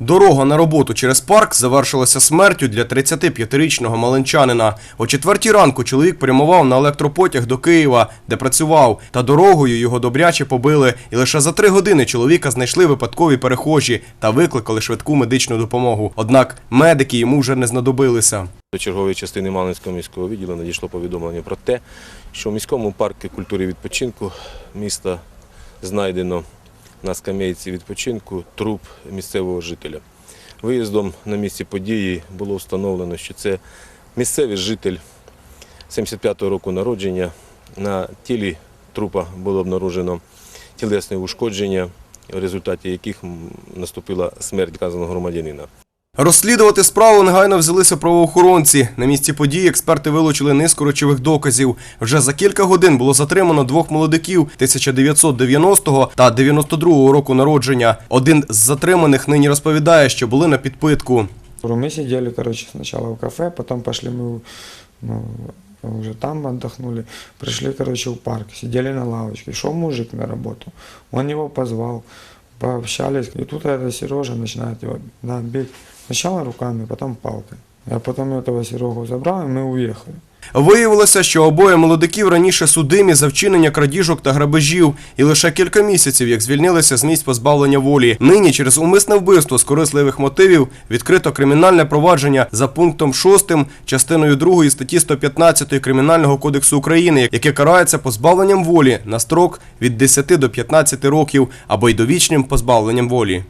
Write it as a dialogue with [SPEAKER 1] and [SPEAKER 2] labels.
[SPEAKER 1] Дорога на роботу через парк завершилася смертю для 35-річного малинчанина. О четвертій ранку чоловік прямував на електропотяг до Києва, де працював, та дорогою його добряче побили. І лише за три години чоловіка знайшли випадкові перехожі та викликали швидку медичну допомогу. Однак медики йому вже не знадобилися.
[SPEAKER 2] До чергової частини Малинського міського відділу надійшло повідомлення про те, що в міському парку культури відпочинку міста знайдено на скамейці відпочинку труп місцевого жителя. Виїздом на місці події було встановлено, що це місцевий житель 75-го року народження. На тілі трупа було обнаружено тілесне ушкодження, в результаті яких наступила смерть вказаного громадянина.
[SPEAKER 1] Розслідувати справу негайно взялися правоохоронці. На місці події експерти вилучили низку речових доказів. Вже за кілька годин було затримано двох молодиків 1990 та 92 року народження. Один з затриманих нині розповідає, що були на підпитку.
[SPEAKER 3] Мы сидели, короче, сначала в кафе, потом пошли мы ну, уже там отдохнули. Пришли, короче, в парк, сидели на лавочке. Шел мужик на работу. Он его позвал, пообщались. И тут этот Сережа начинает его да, бить. Сначала руками, потом палкой. Я потом этого Серегу забрал, и мы уехали.
[SPEAKER 1] Виявилося, що обоє молодиків раніше судимі за вчинення крадіжок та грабежів, і лише кілька місяців як звільнилися з місць позбавлення волі. Нині через умисне вбивство з корисливих мотивів відкрито кримінальне провадження за пунктом 6 частиною 2 статті 115 Кримінального кодексу України, яке карається позбавленням волі на строк від 10 до 15 років або й довічним позбавленням волі.